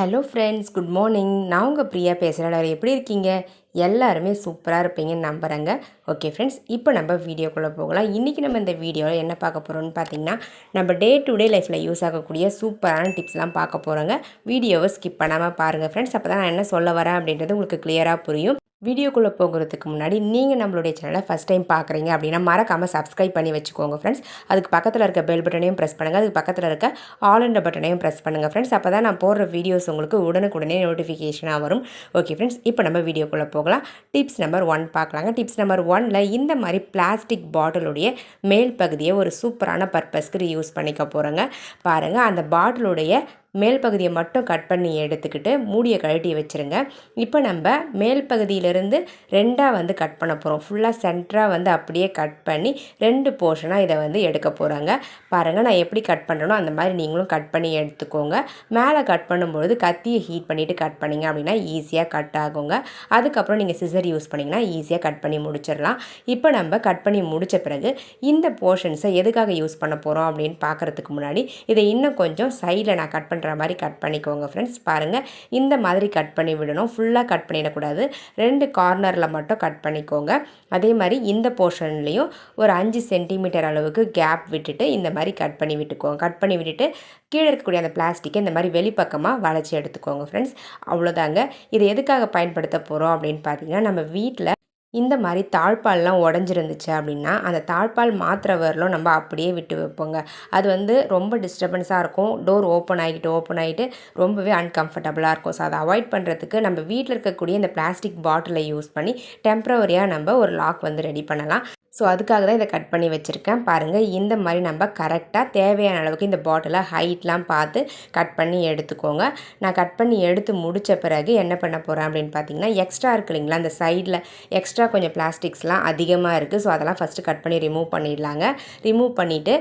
Hello friends good morning நான் உங்கள் பிரியா பேசுகிறேன் அவர் எப்படி இருக்கீங்க? எல்லாருமே சூப்பராக இருப்பீங்கன்னு நம்புகிறேங்க ஓகே ஃப்ரெண்ட்ஸ் இப்போ நம்ம வீடியோக்குள்ளே போகலாம். இன்றைக்கி நம்ம இந்த வீடியோவில் என்ன பார்க்க போகிறோம்னு பார்த்தீங்கன்னா நம்ம டே டு டே லைஃப்பில் யூஸ் ஆகக்கூடிய சூப்பரான டிப்ஸ்லாம் பார்க்க போகிறோங்க வீடியோவை ஸ்கிப் பண்ணாமல் பாருங்கள் ஃப்ரெண்ட்ஸ் அப்போ தான் நான் என்ன சொல்ல வரேன் அப்படின்றது உங்களுக்கு கிளியராக புரியும். வீடியோக்குள்ளே போகிறதுக்கு முன்னாடி நீங்கள் நம்மளுடைய சேனலை ஃபஸ்ட் டைம் பார்க்குறீங்க அப்படின்னா மறக்காமல் சப்ஸ்கிரைப் பண்ணி வச்சுக்கோங்க ஃப்ரெண்ட்ஸ் அதுக்கு பக்கத்தில் இருக்க பெல் பட்டனையும் ப்ரெஸ் பண்ணுங்கள் அதுக்கு பக்கத்தில் இருக்க ஆல் என்ற பட்டனையும் ப்ரெஸ் பண்ணுங்கள் ஃப்ரெண்ட்ஸ் அப்போ தான் நான் போடுற வீடியோஸ் உங்களுக்கு உடனுக்குடனே நோட்டிஃபிகேஷனாக வரும். ஓகே ஃப்ரெண்ட்ஸ் இப்போ நம்ம வீடியோக்குள்ளே போகலாம். டிப்ஸ் நம்பர் ஒன் பார்க்கலாங்க. டிப்ஸ் நம்பர் ஒனில் இந்த மாதிரி பிளாஸ்டிக் பாட்டிலுடைய மேல் பகுதியை ஒரு சூப்பரான பர்பஸ்க்கு யூஸ் பண்ணிக்க போகிறோங்க பாருங்கள் அந்த பாட்டிலுடைய மேல் பகுதியை மட்டும் கட் பண்ணி எடுத்துக்கிட்டு மூடியை கழட்டி வச்சுருங்க. இப்போ நம்ம மேல் பகுதியிலேருந்து ரெண்டாக வந்து கட் பண்ண போகிறோம் ஃபுல்லாக சென்டராக வந்து அப்படியே கட் பண்ணி ரெண்டு போர்ஷனாக இதை வந்து எடுக்க போகிறாங்க பாருங்கள் நான் எப்படி கட் பண்ணுறனோ அந்த மாதிரி நீங்களும் கட் பண்ணி எடுத்துக்கோங்க. மேலே கட் பண்ணும்பொழுது கத்தியை ஹீட் பண்ணிவிட்டு கட் பண்ணிங்க அப்படின்னா ஈஸியாக கட் ஆகுங்க. அதுக்கப்புறம் நீங்கள் சிசர் யூஸ் பண்ணிங்கன்னா ஈஸியாக கட் பண்ணி முடிச்சிடலாம். இப்போ நம்ம கட் பண்ணி முடித்த பிறகு இந்த போர்ஷன்ஸை எதுக்காக யூஸ் பண்ண போகிறோம் அப்படின்னு பார்க்குறதுக்கு முன்னாடி இதை இன்னும் கொஞ்சம் சைடில் நான் கட் பண்ணி பண்ணுற மாதிரி கட் பண்ணிக்கோங்க ஃப்ரெண்ட்ஸ் பாருங்கள் இந்த மாதிரி கட் பண்ணி விடணும். ஃபுல்லாக கட் பண்ணிடக்கூடாது. ரெண்டு கார்னரில் மட்டும் கட் பண்ணிக்கோங்க. அதே மாதிரி இந்த போர்ஷன்லேயும் ஒரு அஞ்சு சென்டிமீட்டர் அளவுக்கு கேப் விட்டுட்டு இந்த மாதிரி கட் பண்ணி விட்டுக்கோங்க. கட் பண்ணி விட்டுட்டு கீழே இருக்கக்கூடிய அந்த பிளாஸ்டிக்கை இந்த மாதிரி வெளிப்பக்கமாக வளைச்சி எடுத்துக்கோங்க ஃப்ரெண்ட்ஸ் அவ்வளோதாங்க. இது எதுக்காக பயன்படுத்த போகிறோம் அப்படின்னு பார்த்தீங்கன்னா நம்ம வீட்டில் இந்த மாதிரி தாழ்பால்லாம் உடஞ்சிருந்துச்சு அப்படின்னா அந்த தாழ்பால் மாத்திரை வரலும் நம்ம அப்படியே விட்டு வைப்போங்க. அது வந்து ரொம்ப டிஸ்டர்பன்ஸாக இருக்கும். டோர் ஓப்பன் ஆகிட்டு ஓப்பன் ஆகிட்டு ரொம்பவே அன்கம்ஃபர்டபுளாக இருக்கும். ஸோ அதை அவாய்ட் பண்ணுறதுக்கு நம்ம வீட்டில் இருக்கக்கூடிய இந்த பிளாஸ்டிக் பாட்டிலை யூஸ் பண்ணி டெம்ப்ரவரியாக நம்ம ஒரு லாக் வந்து ரெடி பண்ணலாம். ஸோ அதுக்காக தான் இதை கட் பண்ணி வச்சுருக்கேன். பாருங்கள் இந்த மாதிரி நம்ம கரெக்டாக தேவையான அளவுக்கு இந்த பாட்டிலை ஹைட்லாம் பார்த்து கட் பண்ணி எடுத்துக்கோங்க. நான் கட் பண்ணி எடுத்து முடித்த பிறகு என்ன பண்ண போகிறேன் அப்படின்னு பார்த்தீங்கன்னா எக்ஸ்ட்ரா இருக்கு இல்லைங்களா? அந்த சைடில் எக்ஸ்ட்ரா கொஞ்சம் பிளாஸ்டிக்ஸ்லாம் அதிகமாக இருக்குது ஸோ அதெல்லாம் ஃபஸ்ட்டு கட் பண்ணி ரிமூவ் பண்ணிடலாங்க. ரிமூவ் பண்ணிவிட்டு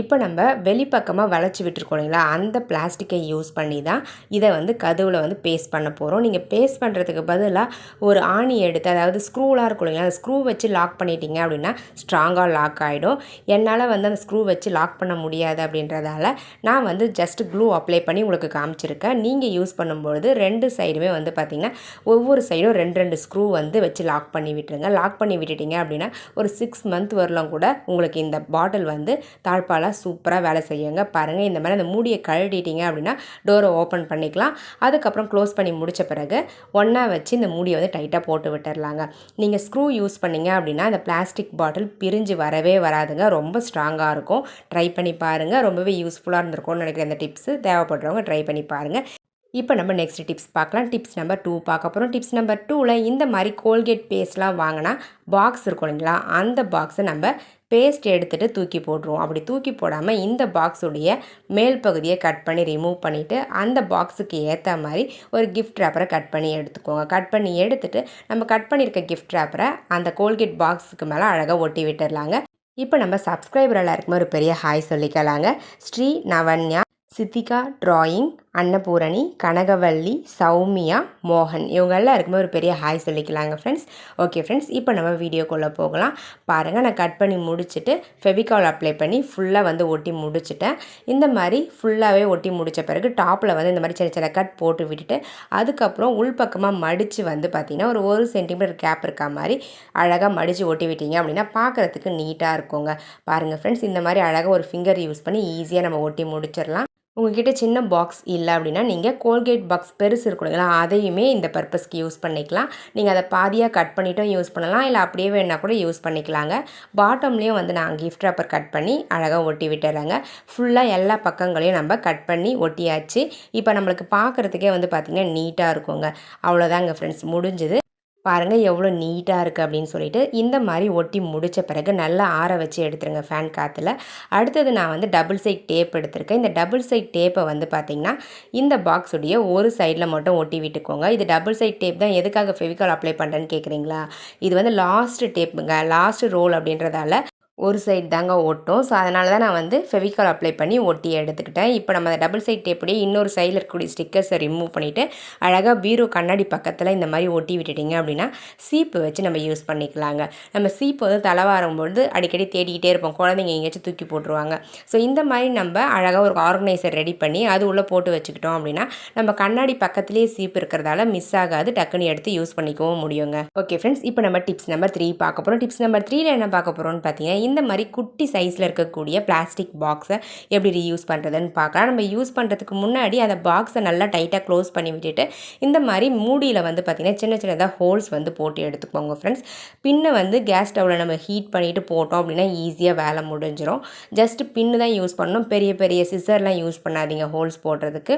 இப்போ நம்ம வெளிப்பக்கமாக வளைச்சி விட்டுருக்கோம் இல்லைங்களா? அந்த பிளாஸ்டிக்கை யூஸ் பண்ணி தான் இதை வந்து கதவில் வந்து பேஸ்ட் பண்ண போகிறோம் நீங்கள் பேஸ்ட் பண்ணுறதுக்கு பதிலாக ஒரு ஆணி எடுத்து அதாவது ஸ்க்ரூலாக இருக்கும் இல்லைங்களா? அந்த ஸ்க்ரூ வச்சு லாக் பண்ணிட்டீங்க அப்படின்னா ஸ்ட்ராங்காக லாக் ஆகிடும் என்னால் வந்து அந்த ஸ்க்ரூ வச்சு லாக் பண்ண முடியாது அப்படின்றதால நான் வந்து ஜஸ்ட் க்ளூ அப்ளை பண்ணி உங்களுக்கு காமிச்சிருக்கேன். நீங்கள் யூஸ் பண்ணும்பொழுது ரெண்டு சைடுமே வந்து பார்த்திங்கன்னா ஒவ்வொரு சைடும் ரெண்டு ரெண்டு ஸ்க்ரூ வந்து வச்சு லாக் பண்ணி விட்டுருங்க. லாக் பண்ணி விட்டுட்டிங்க அப்படின்னா ஒரு சிக்ஸ் மந்த் வரலாம் கூட உங்களுக்கு இந்த பாட்டில் வந்து தாழ்ப்பால் நல்லா சூப்பராக வேலை செய்யுங்க. பாருங்கள் இந்த மாதிரி அந்த மூடியை கழட்டிட்டீங்க அப்படின்னா டோரை ஓப்பன் பண்ணிக்கலாம். அதுக்கப்புறம் க்ளோஸ் பண்ணி முடித்த பிறகு ஒன்றா வச்சு இந்த மூடியை வந்து டைட்டாக போட்டு விட்டுடலாங்க நீங்கள் ஸ்க்ரூ யூஸ் பண்ணிங்க அப்படின்னா இந்த பிளாஸ்டிக் பாட்டில் பிரிஞ்சு வரவே வராதுங்க. ரொம்ப ஸ்ட்ராங்காக இருக்கும். ட்ரை பண்ணி பாருங்கள் ரொம்பவே யூஸ்ஃபுல்லாக இருந்திருக்கும்னு நினைக்கிறேன். இந்த டிப்ஸு தேவைப்படுறவங்க ட்ரை பண்ணி பாருங்கள் இப்போ நம்ம நெக்ஸ்ட் டிப்ஸ் பார்க்கலாம். டிப்ஸ் நம்பர் டூ பார்க்க போகிறோம் டிப்ஸ் நம்பர் டூவில் இந்த மாதிரி கோல்கேட் பேஸ்ட்லாம் வாங்கினா பாக்ஸ் இருக்கும் இல்லைங்களா? அந்த பாக்ஸை நம்ம பேஸ்ட் எடுத்துகிட்டு தூக்கி போட்டுருவோம். அப்படி தூக்கி போடாமல் இந்த பாக்ஸுடைய மேல் பகுதியை கட் பண்ணி ரிமூவ் பண்ணிவிட்டு அந்த பாக்ஸுக்கு ஏற்ற மாதிரி ஒரு கிஃப்ட் ரேப்பரை கட் பண்ணி எடுத்துக்கோங்க. கட் பண்ணி எடுத்துகிட்டு நம்ம கட் பண்ணியிருக்க கிஃப்ட் ரேப்பரை அந்த கோல்கேட் பாக்ஸுக்கு மேலே அழகாக ஒட்டி விட்டுடலாங்க இப்போ நம்ம சப்ஸ்கிரைபர் எல்லாருக்குமே ஒரு பெரிய ஹாய் சொல்லிக்கலாங்க. ஸ்ரீ நவன்யா சித்திகா ட்ராயிங் அன்னபூரணி கனகவல்லி சௌமியா மோகன். இவங்கெல்லாம் இருக்கும்போது ஒரு பெரிய ஹாய் சொல்லிக்கலாங்க ஃப்ரெண்ட்ஸ் ஓகே ஃப்ரெண்ட்ஸ் இப்போ நம்ம வீடியோக்குள்ளே போகலாம். பாருங்கள் நான் கட் பண்ணி முடிச்சுட்டு ஃபெவிகால் அப்ளை பண்ணி ஃபுல்லாக வந்து ஒட்டி முடிச்சுட்டேன். இந்த மாதிரி ஃபுல்லாகவே ஒட்டி முடித்த பிறகு டாப்பில் வந்து இந்த மாதிரி சின்ன சின்ன கட் போட்டு விட்டுட்டு அதுக்கப்புறம் உள்பக்கமாக மடித்து வந்து பார்த்திங்கன்னா ஒரு ஒரு சென்டிமீட்டர் கேப் இருக்கா மாதிரி அழகாக மடித்து ஒட்டி விட்டீங்க அப்படின்னா பார்க்குறதுக்கு நீட்டாக இருக்குங்க. பாருங்கள் ஃப்ரெண்ட்ஸ் இந்த மாதிரி அழகாக ஒரு ஃபிங்கர் யூஸ் பண்ணி ஈஸியாக நம்ம ஒட்டி முடிச்சிடலாம். உங்ககிட்ட சின்ன பாக்ஸ் இல்லை அப்படின்னா நீங்கள் கோல்கேட் பாக்ஸ் பெருசு இருக்கும் இல்லைங்களா அதையுமே இந்த பர்பஸ்க்கு யூஸ் பண்ணிக்கலாம். நீங்கள் அதை பாதியாக கட் பண்ணிட்டும் யூஸ் பண்ணலாம். இல்லை அப்படியே வேணால் கூட யூஸ் பண்ணிக்கலாங்க. பாட்டம்லேயும் வந்து நான் கிஃப்ட் ராப்பர் கட் பண்ணி அழகாக ஒட்டி விட்டுறேங்க. ஃபுல்லாக எல்லா பக்கங்களையும் நம்ம கட் பண்ணி ஒட்டியாச்சு. இப்போ நம்மளுக்கு பார்க்குறதுக்கே வந்து பார்த்திங்கன்னா நீட்டாக இருக்குங்க. அவ்வளோதாங்க ஃப்ரெண்ட்ஸ் முடிஞ்சுது. பாருங்கள் எவ்வளோ நீட்டாக இருக்குது அப்படின்னு சொல்லிட்டு இந்த மாதிரி ஒட்டி முடித்த பிறகு நல்லா ஆற வச்சு எடுத்துருங்க ஃபேன் காற்றுல அடுத்தது நான் வந்து டபுள் சைட் டேப் எடுத்திருக்கேன். இந்த டபுள் சைட் டேப்பை வந்து பார்த்திங்கன்னா இந்த பாக்ஸுடைய ஒரு சைடில் மட்டும் ஒட்டி விட்டுக்கோங்க. இது டபுள் சைட் டேப் தான் எதுக்காக ஃபெவிகால் அப்ளை பண்ணுறேன்னு கேட்குறீங்களா இது வந்து லாஸ்ட்டு டேப்புங்க லாஸ்ட்டு ரோல் அப்படின்றதால ஒரு சைடு தாங்க ஓட்டும். ஸோ அதனால தான் நான் வந்து ஃபெவிகால் அப்ளை பண்ணி ஒட்டி எடுத்துக்கிட்டேன். இப்போ நம்ம அந்த டபுள் சைட் டேப்படியே இன்னொரு சைடில் இருக்கக்கூடிய ஸ்டிக்கர்ஸை ரிமூவ் பண்ணிவிட்டு அழகாக பீரோ கண்ணாடி பக்கத்தில் இந்த மாதிரி ஒட்டி விட்டுட்டிங்க அப்படின்னா சீப்பு வச்சு நம்ம யூஸ் பண்ணிக்கலாங்க. நம்ம சீப்பு வந்து தலைவாரும் பொழுது அடிக்கடி தேடிக்கிட்டே இருப்போம். குழந்தைங்க எங்கேயாச்சும் தூக்கி போட்டுருவாங்க. ஸோ இந்த மாதிரி நம்ம அழகாக ஒரு ஆர்கனைசர் ரெடி பண்ணி அது உள்ளே போட்டு வச்சுக்கிட்டோம் அப்படின்னா நம்ம கண்ணாடி பக்கத்துலேயே சீப்பு இருக்கிறதால மிஸ் ஆகாது. டக்குன்னு எடுத்து யூஸ் பண்ணிக்கவும் முடியுங்க. ஓகே ஃப்ரெண்ட்ஸ் இப்போ நம்ம டிப்ஸ் நம்பர் த்ரீ பார்க்க போகிறோம் டிப்ஸ் நம்பர் த்ரீல என்ன பார்க்க போகிறோம்னு பார்த்தீங்கன்னா இந்த மாதிரி குட்டி சைஸில் இருக்கக்கூடிய பிளாஸ்டிக் பாக்ஸை எப்படி ரீயூஸ் பண்ணுறதுன்னு பார்க்கலாம். நம்ம யூஸ் பண்ணுறதுக்கு முன்னாடி அந்த பாக்ஸை நல்லா டைட்டாக க்ளோஸ் பண்ணி விட்டுட்டு இந்த மாதிரி மூடியில் வந்து பார்த்திங்கன்னா சின்ன சின்னதாக ஹோல்ஸ் வந்து போட்டு எடுத்துக்கோங்க ஃப்ரெண்ட்ஸ் பின்னை வந்து கேஸ் ஸ்டவ்வில் நம்ம ஹீட் பண்ணிவிட்டு போட்டோம் அப்படின்னா ஈஸியாக வேலை முடிஞ்சிடும் ஜஸ்ட் பின்னு தான் யூஸ் பண்ணணும். பெரிய பெரிய சிசர்லாம் யூஸ் பண்ணாதீங்க ஹோல்ஸ் போடுறதுக்கு.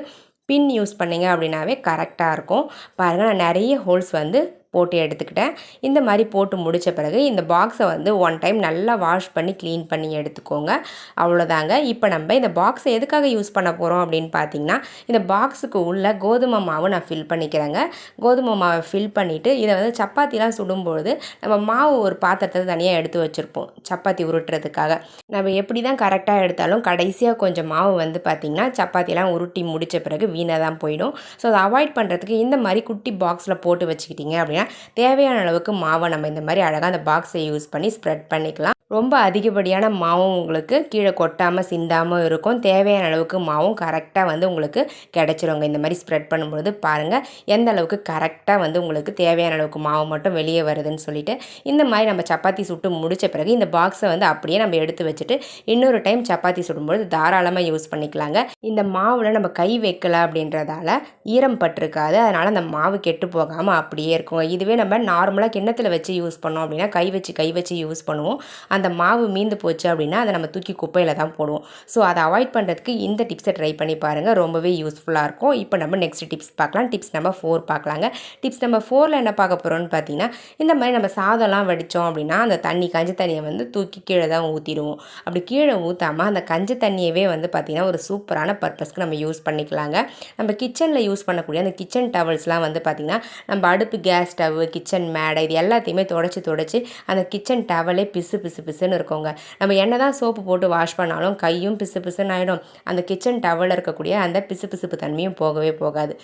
பின் யூஸ் பண்ணிங்க அப்படின்னாவே கரெக்டாக இருக்கும். பாருங்கள் நான் நிறைய ஹோல்ஸ் வந்து போட்டு எடுத்துக்கிட்டேன். இந்த மாதிரி போட்டு முடித்த பிறகு இந்த பாக்ஸை வந்து ஒன் டைம் நல்லா வாஷ் பண்ணி க்ளீன் பண்ணி எடுத்துக்கோங்க. அவ்வளோதாங்க. இப்போ நம்ம இந்த பாக்ஸை எதுக்காக யூஸ் பண்ண போகிறோம் அப்படின்னு பார்த்தீங்கன்னா இந்த பாக்ஸுக்கு உள்ள கோதுமை மாவு நான் ஃபில் பண்ணிக்கிறேங்க. கோதுமை மாவை ஃபில் பண்ணிவிட்டு இதை வந்து சப்பாத்திலாம் சுடும்பொழுது நம்ம மாவு ஒரு பாத்திரத்தை தனியாக எடுத்து வச்சுருப்போம் சப்பாத்தி உருட்டுறதுக்காக. நம்ம எப்படி தான் கரெக்டாக எடுத்தாலும் கடைசியாக கொஞ்சம் மாவு வந்து பார்த்திங்கன்னா சப்பாத்திலாம் உருட்டி முடித்த பிறகு வீணாக தான் போயிடும். ஸோ அதை அவாய்ட் பண்ணுறதுக்கு இந்த மாதிரி குட்டி பாக்ஸில் போட்டு வச்சுக்கிட்டிங்க அப்படின்னா தேவையான அளவுக்கு மாவை நம்ம இந்த மாதிரி அழகாக அந்த பாக்ஸை யூஸ் பண்ணி ஸ்ப்ரெட் பண்ணிக்கலாம். ரொம்ப அதிகப்படியான மாவும் உங்களுக்கு கீழே கொட்டாமல் சிந்தாமல் இருக்கும். தேவையான அளவுக்கு மாவும் கரெக்டாக வந்து உங்களுக்கு கிடச்சிருங்க. இந்த மாதிரி ஸ்ப்ரெட் பண்ணும்பொழுது பாருங்கள் எந்த அளவுக்கு கரெக்டாக வந்து உங்களுக்கு தேவையான அளவுக்கு மாவு மட்டும் வெளியே வருதுன்னு சொல்லிட்டு இந்த மாதிரி நம்ம சப்பாத்தி சுட்டு முடித்த பிறகு இந்த பாக்ஸை வந்து அப்படியே நம்ம எடுத்து வச்சுட்டு இன்னொரு டைம் சப்பாத்தி சுடும்பொழுது தாராளமாக யூஸ் பண்ணிக்கலாங்க. இந்த மாவில் நம்ம கை வைக்கல அப்படின்றதால ஈரம் பட்டிருக்காது. அதனால் அந்த மாவு கெட்டு போகாமல் அப்படியே இருக்குங்க இதுவே நம்ம நார்மலாக கிண்ணத்தில் வச்சு யூஸ் பண்ணோம் அப்படின்னா கை வச்சு கை வச்சு யூஸ் பண்ணுவோம். அந்த மாவு மீந்து போச்சு அப்படின்னா அதை நம்ம தூக்கி குப்பையில் தான் போடுவோம். ஸோ அதை அவாய்ட் பண்ணுறதுக்கு இந்த டிப்ஸை ட்ரை பண்ணி பாருங்கள் ரொம்பவே யூஸ்ஃபுல்லாக இருக்கும். இப்போ நம்ம நெக்ஸ்ட் டிப்ஸ் பார்க்கலாம். டிப்ஸ் நம்பர் ஃபோர் பார்க்கலாங்க. டிப்ஸ் நம்பர் ஃபோரில் என்ன பார்க்க போகிறோம்னு பார்த்தீங்கன்னா இந்த மாதிரி நம்ம சாதம்லாம் வடித்தோம் அப்படின்னா அந்த தண்ணி கஞ்சி தண்ணியை வந்து தூக்கி கீழே தான் ஊற்றிடுவோம் அப்படி கீழே ஊற்றாமல் அந்த கஞ்சி தண்ணியவே வந்து பார்த்திங்கன்னா ஒரு சூப்பரான பர்பஸ்க்கு நம்ம யூஸ் பண்ணிக்கலாங்க. நம்ம கிச்சனில் யூஸ் பண்ணக்கூடிய அந்த கிச்சன் டவல்ஸ்லாம் வந்து பார்த்திங்கன்னா நம்ம அடுப்பு கேஸ் ஸ்டவ் கிச்சன் மேடை இது எல்லாத்தையுமே தொடச்சி தொடச்சி அந்த கிச்சன் டவலே பிசு பிசு பிசுன்னு இருக்கோங்க. நம்ம என்ன தான் சோப்பு போட்டு வாஷ் பண்ணாலும் கையும் பிசு பிசுன்னு ஆகிடும் அந்த கிச்சன் டவலில் இருக்கக்கூடிய அந்த பிசு பிசுப்பு தன்மையும் போகவே போகாது.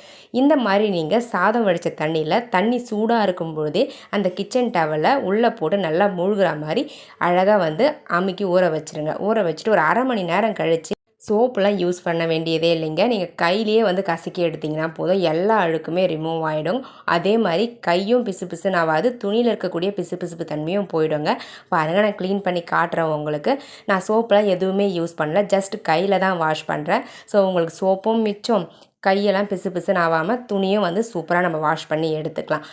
இந்த மாதிரி நீங்கள் சாதம் வடித்த தண்ணியில் தண்ணி சூடாக இருக்கும் பொழுதே அந்த கிச்சன் டவலை உள்ளே போட்டு நல்லா மூழ்கிற மாதிரி அழகாக வந்து அமுக்கி ஊற வச்சுருங்க. ஊற வச்சுட்டு ஒரு அரை மணி நேரம் கழித்து சோப்புலாம் யூஸ் பண்ண வேண்டியதே இல்லைங்க. நீங்கள் கையிலேயே வந்து கசக்கி எடுத்திங்கன்னா போதும். எல்லா அழுக்குமே ரிமூவ் ஆகிடும் அதே மாதிரி கையும் பிசு பிசுன்னு ஆகாது துணியில் இருக்கக்கூடிய பிசு பிசுப்பு தன்மையும் போயிடுங்க. பாருங்கள் நான் க்ளீன் பண்ணி காட்டுறேன் உங்களுக்கு. நான் சோப்பெலாம் எதுவுமே யூஸ் பண்ணல. ஜஸ்ட் கையில் தான் வாஷ் பண்ணுறேன் ஸோ உங்களுக்கு சோப்பும் மிச்சம். கையெல்லாம் பிசு பிசுன்னு ஆகாமல் துணியும் வந்து சூப்பராக நம்ம வாஷ் பண்ணி எடுத்துக்கலாம்.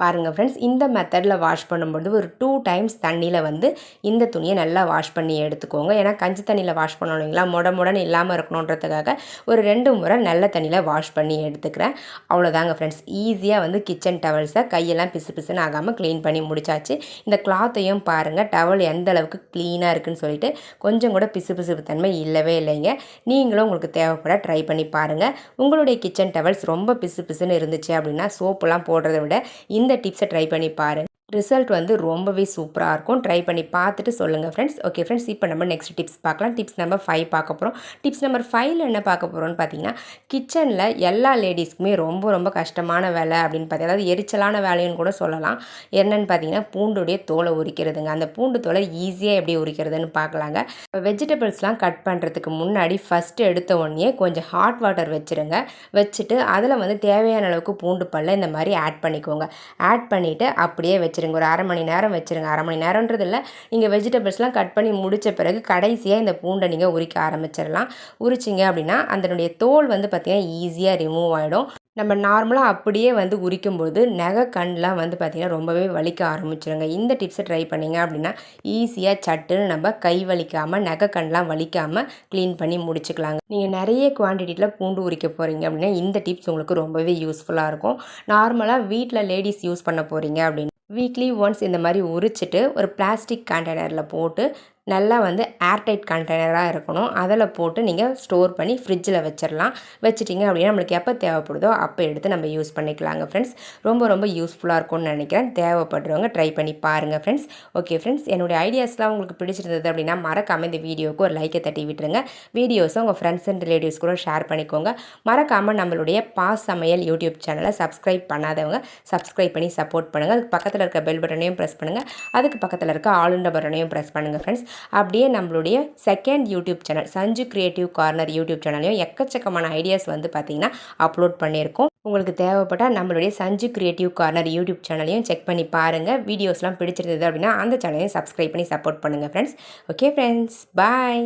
பாருங்கள் ஃப்ரெண்ட்ஸ் இந்த மெத்தடில் வாஷ் பண்ணும்போது ஒரு டூ டைம்ஸ் தண்ணியில் வந்து இந்த துணியை நல்லா வாஷ் பண்ணி எடுத்துக்கோங்க. ஏன்னா கஞ்சி தண்ணியில் வாஷ் பண்ணணும் இல்லைங்களா முட முடன்னு இல்லாமல் இருக்கணுன்றதுக்காக ஒரு ரெண்டு முறை நல்ல தண்ணியில் வாஷ் பண்ணி எடுத்துக்கிறேன். அவ்வளோதாங்க ஃப்ரெண்ட்ஸ் ஈஸியாக வந்து கிச்சன் டவல்ஸை கையெல்லாம் பிசு பிசுன்னு ஆகாமல் க்ளீன் பண்ணி முடிச்சாச்சு. இந்த கிளாத்தையும் பாருங்கள் டவல் எந்த அளவுக்கு க்ளீனாக இருக்குன்னு சொல்லிட்டு கொஞ்சம் கூட பிசு பிசுப்பு தன்மை இல்லவே இல்லைங்க. நீங்களும் உங்களுக்கு தேவைப்பட ட்ரை பண்ணி பாருங்கள் உங்களுடைய கிச்சன் டவல்ஸ் ரொம்ப பிசு பிசுன்னு இருந்துச்சு அப்படின்னா சோப்புலாம் போடுறத விட இந்த இந்த டிப்ஸை ட்ரை பண்ணி பாருங்கள் ரிசல்ட் வந்து ரொம்பவே சூப்பராக இருக்கும். ட்ரை பண்ணி பார்த்துட்டு சொல்லுங்கள் ஃப்ரெண்ட்ஸ் ஓகே ஃப்ரெண்ட்ஸ் இப்போ நம்ம நெக்ஸ்ட் டிப்ஸ் பார்க்கலாம். டிப்ஸ் நம்பர் ஃபைவ் பார்க்க போகிறோம் டிப்ஸ் நம்பர் ஃபைவ்ல என்ன பார்க்க போகிறோம்னு பார்த்தீங்கன்னா கிச்சனில் எல்லா லேடிஸ்க்குமே ரொம்ப ரொம்ப கஷ்டமான வேலை அப்படின்னு பார்த்தீங்கன்னா அதாவது எரிச்சலான வேலைன்னு கூட சொல்லலாம். என்னன்னு பார்த்தீங்கன்னா பூண்டுடைய தோலை உரிக்கிறதுங்க. அந்த பூண்டு தோலை ஈஸியாக எப்படி உரிக்கிறதுன்னு பார்க்கலாங்க. வெஜிடபிள்ஸ்லாம் கட் பண்ணுறதுக்கு முன்னாடி ஃபஸ்ட்டு எடுத்த உடனே கொஞ்சம் ஹாட் வாட்டர் வச்சுருங்க. வச்சுட்டு அதில் வந்து தேவையான அளவுக்கு பூண்டு பல்ல இந்த மாதிரி ஆட் பண்ணிக்கோங்க. ஆட் பண்ணிவிட்டு அப்படியே வச்சு வச்சுருங்க. ஒரு அரை மணி நேரம் வச்சுருங்க. அரை மணி நேரன்றது இல்லை. நீங்கள் வெஜிடபிள்ஸ்லாம் கட் பண்ணி முடித்த பிறகு கடைசியாக இந்த பூண்டை நீங்கள் உரிக்க ஆரம்பிச்சிடலாம் உரிச்சிங்க அப்படின்னா அதனுடைய தோல் வந்து பார்த்திங்கன்னா ஈஸியாக ரிமூவ் ஆகிடும் நம்ம நார்மலாக அப்படியே வந்து உரிக்கும்போது நகை கண்லாம் வந்து பார்த்திங்கன்னா ரொம்பவே வலிக்க ஆரம்பிச்சிருங்க. இந்த டிப்ஸை ட்ரை பண்ணிங்க அப்படின்னா ஈஸியாக சட்டுன்னு நம்ம கை வலிக்காமல் நகை கண்லாம் வலிக்காமல் க்ளீன் பண்ணி முடிச்சுக்கலாங்க. நீங்கள் நிறைய குவான்டிட்டியில் பூண்டு உரிக்க போகிறீங்க அப்படின்னா இந்த டிப்ஸ் உங்களுக்கு ரொம்பவே யூஸ்ஃபுல்லாக இருக்கும். நார்மலாக வீட்டில் லேடிஸ் யூஸ் பண்ண போகிறீங்க அப்படின்னு வீக்லி ஒன்ஸ் இந்த மாதிரி உரிச்சிட்டு ஒரு பிளாஸ்டிக் கண்டெய்னரில் போட்டு நல்லா வந்து ஏர்டைட் கண்டெய்னராக இருக்கணும். அதில் போட்டு நீங்கள் ஸ்டோர் பண்ணி ஃப்ரிட்ஜில் வச்சிடலாம் வச்சுட்டிங்க அப்படின்னா நம்மளுக்கு எப்போ தேவைப்படுதோ அப்போ எடுத்து நம்ம யூஸ் பண்ணிக்கலாங்க ஃப்ரெண்ட்ஸ் ரொம்ப ரொம்ப யூஸ்ஃபுல்லாக இருக்கும்னு நினைக்கிறேன். தேவைப்படுறவங்க ட்ரை பண்ணி பாருங்கள் ஃப்ரெண்ட்ஸ் ஓகே ஃப்ரெண்ட்ஸ் என்னுடைய ஐடியாஸ்லாம் உங்களுக்கு பிடிச்சிருந்தது அப்படின்னா மறக்காமல் இந்த வீடியோவுக்கு ஒரு லைக்கை தட்டி விட்டுருங்க. வீடியோஸும் உங்கள் ஃப்ரெண்ட்ஸ் அண்ட் ரிலேட்டிவ்ஸ் கூட ஷேர் பண்ணிக்கோங்க. மறக்காமல் நம்மளுடைய பாஸ் சமையல் யூடியூப் சேனலை சப்ஸ்கிரைப் பண்ணாதவங்க சப்ஸ்கிரைப் பண்ணி சப்போர்ட் பண்ணுங்கள் அதுக்கு பக்கத்தில் இருக்க பெல் பட்டனையும் ப்ரெஸ் பண்ணுங்கள் அதுக்கு பக்கத்தில் இருக்க ஆளுண்ட பட்டனையும் ப்ரெஸ் பண்ணுங்கள் ஃப்ரெண்ட்ஸ் அப்படியே நம்மளுடைய second YouTube channel Sanju creative corner YouTube சேனல்லையும் எக்கச்சக்கமான ஐடியாஸ் வந்து பார்த்திங்கன்னா அப்லோட் பண்ணியிருக்கோம். உங்களுக்கு தேவைப்பட்டால் நம்மளுடைய சஞ்சு கிரியேட்டிவ் கார்னர் யூடியூப் சேனலையும் செக் பண்ணி பாருங்கள் வீடியோஸ்லாம் பிடிச்சிருந்தது அப்படின்னா அந்த சேனலையும் சப்ஸ்கிரைப் பண்ணி சப்போர்ட் பண்ணுங்கள் ஃப்ரெண்ட்ஸ் ஓகே ஃப்ரெண்ட்ஸ் பாய்